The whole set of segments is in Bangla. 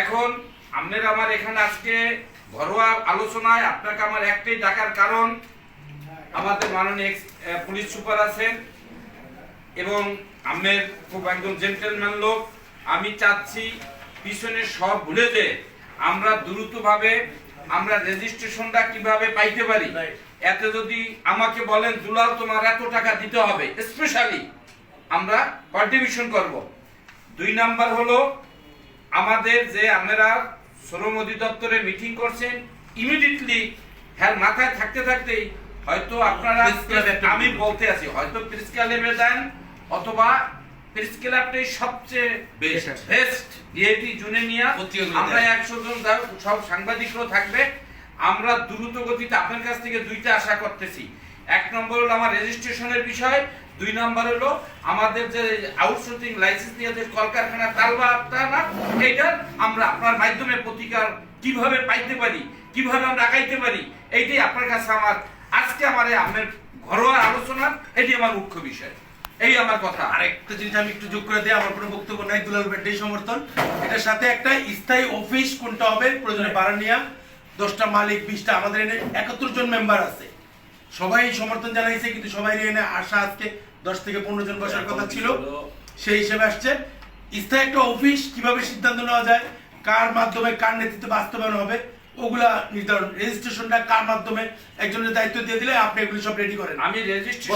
এখন আপনার আমার এখানে আজকে ঘরোয়া আলোচনায় আপনাকে আমার একটাই ডাকার কারণ আমাদের মাননীয় পুলিশ সুপার আছেন এবং আমের খুব একদম জেন্টেলম্যান লোক। আমি চাচ্ছি পিছনে সব ভুলে যে আমরা দ্রুতভাবে আমরা রেজিস্ট্রেশনটা কীভাবে পাইতে পারি। এতে যদি আমাকে বলেন দুলাল তোমার এত টাকা দিতে হবে স্পেশালি আমরা কন্ট্রিবিউশন করব। দুই নাম্বার হলো আমাদের যে আপনারা শ্রম অধিদপ্তরে মিটিং করছেন ইমিডিয়েটলি হ্যাঁ মাথায় থাকতে থাকতেই হয়তো আপনারা আমি বলতে আছি হয়তো প্রেস ক্লাবে দেন অথবা প্রেস ক্লাবটাই সবচেয়ে Best. বেস্ট ডিএটি জুনে নিয়ে। আমরা একশো জন সব সাংবাদিকরাও থাকবে। আমরা দ্রুত গতিতে আপনার কাছ থেকে দুইটা আশা করতেছি। এক নম্বর হলো আমার রেজিস্ট্রেশনের বিষয় দুই নম্বর হলো আমাদের যে আউটসোর্সিং লাইসেন্স নিয়ে যে কলকারখানা তালবাটা না এইটা আমরা আপনার মাধ্যমে প্রতিকার কীভাবে পাইতে পারি কীভাবে আমরা আগাইতে পারি এইটাই আপনার কাছে আমার আজকে আমার আপনার ঘরোয়া আলোচনা এটি আমার মুখ্য বিষয়। এই আমার কথা। আরেকটা জিনিস আমি একটু যোগ করে দিই আমার কোনো বক্তব্য নাই দুলাল ব্যান্ডেই সমর্থন। এটার সাথে একটা স্থায়ী অফিস কোনটা হবে প্রয়োজনে বারানিয়া দশটা মালিক বিশটা আমাদের এনে একাত্তর জন মেম্বার আছে। সবাই সমর্থন জানাইছে কিন্তু সবাই এনে আসা আজকে দশ থেকে পনেরো জন বসার কথা ছিল। সেই হিসেবে আসছে। স্থায়ী একটা অফিস কীভাবে সিদ্ধান্ত নেওয়া যায় কার মাধ্যমে কার নেতৃত্বে বাস্তবায়ন হবে ওগুলা নির্ধারণ। রেজিস্ট্রেশনটা কার মাধ্যমে একজনের দায়িত্ব দিয়ে দিলে আপনি এগুলো সব রেডি করেন। আমি রেজিস্ট্রেশন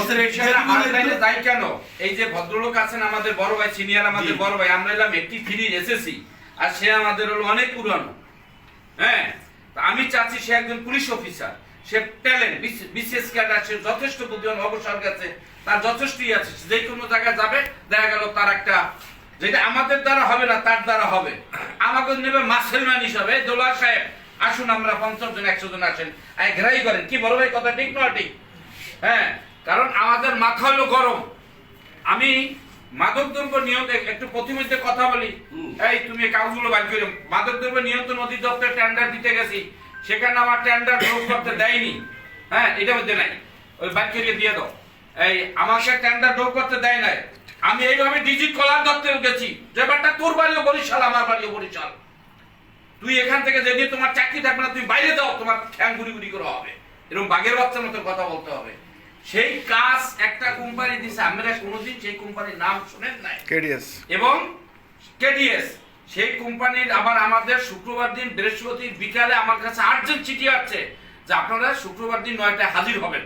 যাই কেন? এই যে ভদ্রলোক আছেন আমাদের বড় ভাই সিনিয়র আমাদের বড় ভাই আমরা এলাম একটি থ্রি এসএসসি আর সে আমাদের হলো অনেক পুরানো। হ্যাঁ? আমি চাচ্ছি সে একজন পুলিশ অফিসার সে ট্যালেন্ট বিশেষ ক্যাডার সে যথেষ্ট বুদ্ধিমান অবসর গেছে তার যথেষ্টই আছে যে কোনো জায়গায় যাবে দেখা গেল তার একটা যেটা আমাদের দ্বারা হবে না তার দ্বারা হবে। আমাকে নেবে মাসেলম্যান হিসাবে দোলা সাহেব। আসুন আমরা পঞ্চাশ জন একশো জন আসেন। আয় ঘেরাই করেন। কি বড় ভাই কথা ঠিক নয় ঠিক? হ্যাঁ কারণ আমাদের মাথা হলো গরম। আমি মাদক দ্রব্য নিয়ন্ত্রণ একটু প্রতিমধ্যে কথা বলি। এই তুমি কাগজগুলো বার করে মাদক দ্রব্য নিয়ন্ত্রণ অধিদপ্তর টেন্ডার দিতে গেছি। সেখানে আমার টেন্ডার ড্রপ করতে দেয়নি। হ্যাঁ এটা মধ্যে নাই। ওই করে দিয়ে দাও। এই আমাকে টেন্ডার ড্রপ করতে দেয় নাই। আমি এইভাবে ডিজিট কলার দপ্তরে গেছি। যে ব্যাপারটা তোর বাড়িও বরিশাল আমার বাড়িও বরিশাল। তুই এখান থেকে যেদিন তোমার চাকরি থাকবে না তুমি বাইরে যাও তোমার ঠ্যাং গুড়ি গুড়ি করে হবে। এরকম বাঘের বাচ্চার মতো কথা বলতে হবে। সেই কাজ একটা কোম্পানি দিছে। আমরা কোনোদিন সেই কোম্পানির নাম শুনেন নাই? কেডিএস এবং কেডিএস সেই কোম্পানির আবার আমাদের শুক্রবার দিন বৃহস্পতি বিকালে আমার কাছে আর্জেন্ট চিঠি আসছে যে আপনারা শুক্রবার দিন নয়টায় হাজির হবেন।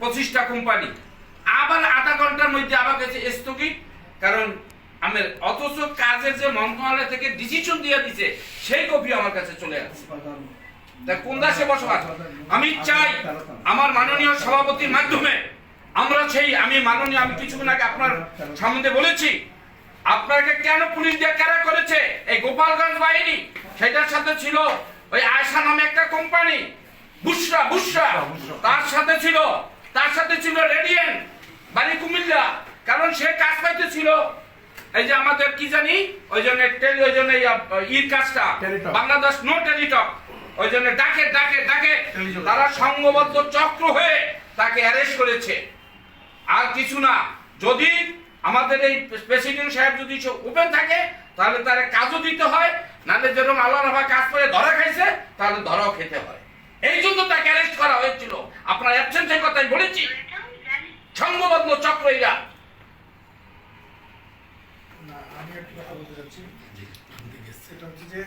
পঁচিশটা কোম্পানি। আবার আধা ঘণ্টার মধ্যে আবার কাছে স্থগিত। কারণ আমি অথচ কাজের যে মন্ত্রণালয় থেকে ডিসিশন দিয়ে দিছে, সেই কপি আমার কাছে চলে আসছে। কোন দেশে বসবাস? আমি চাই আমার মাননীয় সভাপতির মাধ্যমে আমরা সেই, আমি মাননীয়, আমি কিছুক্ষণ আগে আপনার সম্বন্ধে বলেছি আপনাকে কেন পুলিশ দিয়ে কারা করেছে? এই গোপালগঞ্জ বাহিনী সেটার সাথে ছিল ওই আয়সা নামে একটা কোম্পানি বুসরা বুসরা। তার সাথে ছিল তার সাথে ছিল রেডিয়েন্ট বাড়ি কুমিল্লা। কারণ সে কাজ পাইতেছিল এই যে আমাদের কি জানি ওই জন্য ওই জন্য এই, ইর কাজটা বাংলাদেশ নো টেলিটক। ওই জন্য ডাকে ডাকে ডাকে তারা সংঘবদ্ধ চক্র হয়ে তাকে অ্যারেস্ট করেছে। আর কিছু না যদি আমাদের এই প্রেসিডেন্ট সাহেব যদি ওপেন থাকে তাহলে তার কাজও দিতে হয় নাহলে যেরকম আল্লাহ রাফা কাজ করে ধরা খাইছে তাহলে ধরাও খেতে হয়। এই জন্য তাকে অ্যারেস্ট করা হয়েছিল। আপনার অ্যাবসেন্সের কথাই বলেছি। সংঘবদ্ধ চক্র এরা আমি একটা কথা বলতে চাচ্ছি সেটা হচ্ছে যে